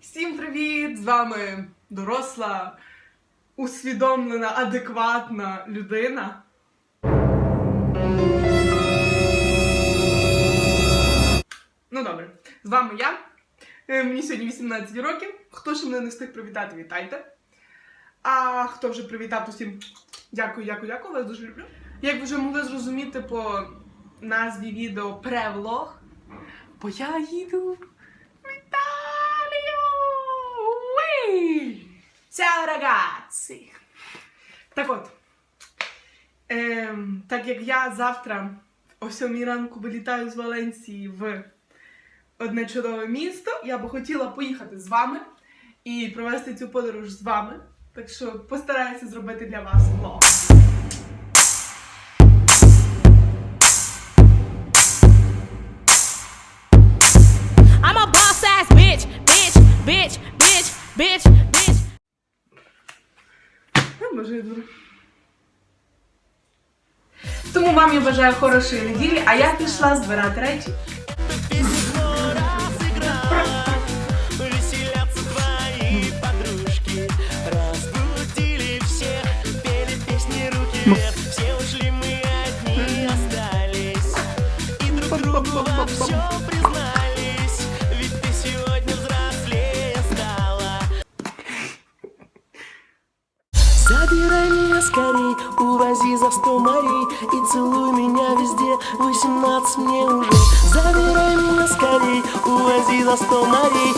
Всім привіт! З вами доросла, усвідомлена, адекватна людина. Ну добре, з вами я. Е, Мені сьогодні 18 років. Хто ще мене не встиг привітати, вітайте. А хто вже привітав, то всім дякую, дякую, дякую, вас дуже люблю. Як ви вже могли зрозуміти по назві відео превлог, бо я їду в Італію! Ciao ragazzi! Так от, ем, так як я завтра о 7 ранку вилітаю з Валенції в одне чудове місто, я би хотіла поїхати з вами і провести цю подорож з вами. Так що постараюся зробити для вас влог. I'm a boss ass bitch, bitch, bitch, bitch, bitch, bitch. А, Може, я дура. Тому вам я бажаю хорошої неділі, а я пішла збирати речі. Вверх Все ушли, мы одни остались И друг другу во признались Ведь ты сегодня взрослее стала Забирай меня скорей, увози за сто морей И целуй меня везде, 18 мне уже. Забирай меня скорей, увози за сто морей